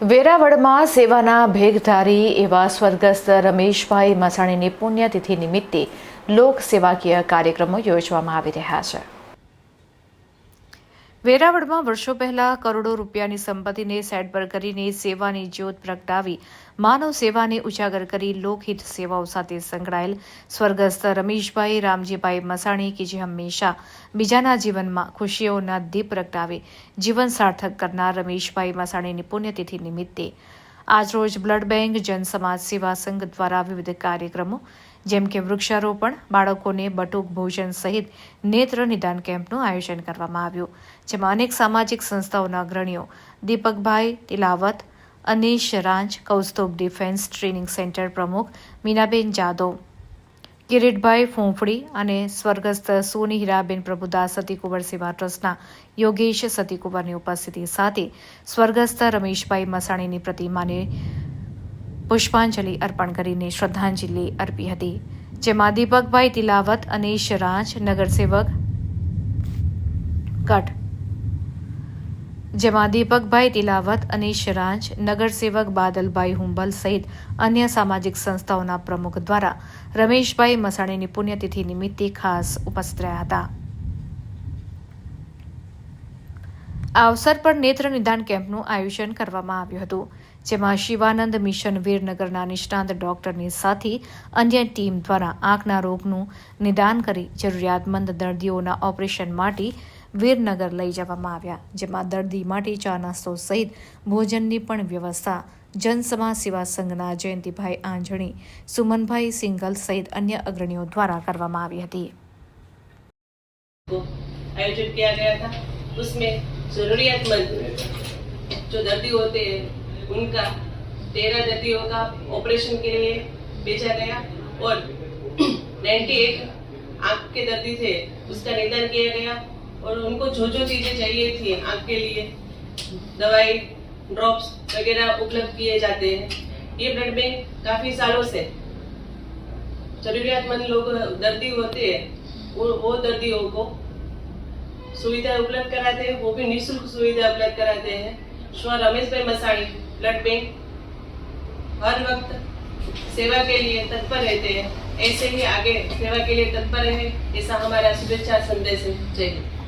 વેરાવળમાં સેવાના ભેગધારી એવા સ્વર્ગસ્થ રમેશભાઈ મસાણીની પુણ્યતિથિ નિમિત્તે લોક સેવાકીય કાર્યક્રમો યોજવામાં આવી રહ્યા છે. વેરાવળમાં વર્ષો પહેલા કરોડો રૂપિયાની સંપત્તિને સેટ પર કરીને સેવાની જ્યોત પ્રગટાવી, માનવ સેવાને ઉજાગર કરી લોકહિત સેવાઓ સાથે સંકળાયેલ સ્વર્ગસ્થ રમેશભાઈ, રામજીભાઈ મસાણી કે જે હંમેશા બીજાના જીવનમાં ખુશીઓના દીપ પ્રગટાવી, જીવન સાર્થક કરનાર રમેશભાઈ મસાણીની પુણ્યતિથિ નિમિત્તે આજરોજ બ્લડ બેંક જનસમાજ સેવા સંઘ દ્વારા વિવિધ કાર્યક્રમો, જેમ કે વૃક્ષારોપણ, બાળકોને બટુક ભોજન સહિત નેત્ર નિદાન કેમ્પનું આયોજન કરવામાં આવ્યું, જેમાં અનેક સામાજિક સંસ્થાઓના અગ્રણીઓ દીપકભાઈ તિલાવત, અનીશ રાંચ કૌસ્તુભ ડિફેન્સ ટ્રેનિંગ સેન્ટર પ્રમુખ મીનાબેન જાદવ કિરીટભાઈ ફૂંફડી અને સ્વર્ગસ્થ સોની પ્રભુદાસ સતીકુંવર ટ્રસ્ટના યોગેશ સતીકુંવરની ઉપસ્થિતિ સાથે સ્વર્ગસ્થ રમેશભાઈ મસાણીની પ્રતિમાને પુષ્પાંજલિ અર્પણ કરીને શ્રદ્ધાંજલિ અર્પી હતી, જેમાં દીપકભાઈ તિલાવત અનીશ રાજ નગરસેવક કટ જેમાં દીપકભાઈ તિલાવત અનીશ રાંચ નગરસેવક બાદલભાઈ હુંબલ સહિત અન્ય સામાજિક સંસ્થાઓના પ્રમુખ દ્વારા રમેશભાઈ મસાણીની પુણ્યતિથિ નિમિત્તે ખાસ ઉપસ્થિત રહ્યા હતા. આ અવસર પર નેત્ર નિદાન કેમ્પનું આયોજન કરવામાં આવ્યું હતું, જેમાં શિવાનંદ મિશન વીરનગરના નિષ્ણાંત ડોક્ટરની સાથે અન્ય ટીમ દ્વારા આંખના રોગનું નિદાન કરી જરૂરિયાતમંદ દર્દીઓના ઓપરેશન માટે વીરનગર લઈ જવામાં આવ્યા જેમાં દર્દી માટે ચા નાસ્તો સહિત ભોજનની પણ વ્યવસ્થા જનસમાજ સેવા સંઘના જયંતિભાઈ આંજણી સુમનભાઈ સિંગલ સહિત અન્ય અગ્રણીઓ દ્વારા કરવામાં આવી હતી को आयोजित किया गया था उसमें जरूरियातमंद जो दर्दी होते हैं उनका तेरह दर्दियों का ऑपरेशन के लिए भेजा गया और 98 आंख के दर्दी थे उसका निदान किया गया और उनको जो जो चीज़ें चाहिए थी आँख के लिए, दवाई ड्रॉप्स वगैरह उपलब्ध किए जाते हैं। ये ब्लड बैंक काफ़ी सालों से जरूरियातमंद लोग, दर्दी होते हैं, वो वो दर्दियों को सुविधा उपलब्ध कराते हैं, वो भी निःशुल्क सुविधा उपलब्ध कराते हैं। श्व रमेश भाई मसाणी ब्लड बैंक हर वक्त सेवा के लिए तत्पर रहते हैं। ऐसे ही आगे सेवा के लिए तत्पर रहे, ऐसा हमारा शुभेच्छा संदेश है। जय हिंद।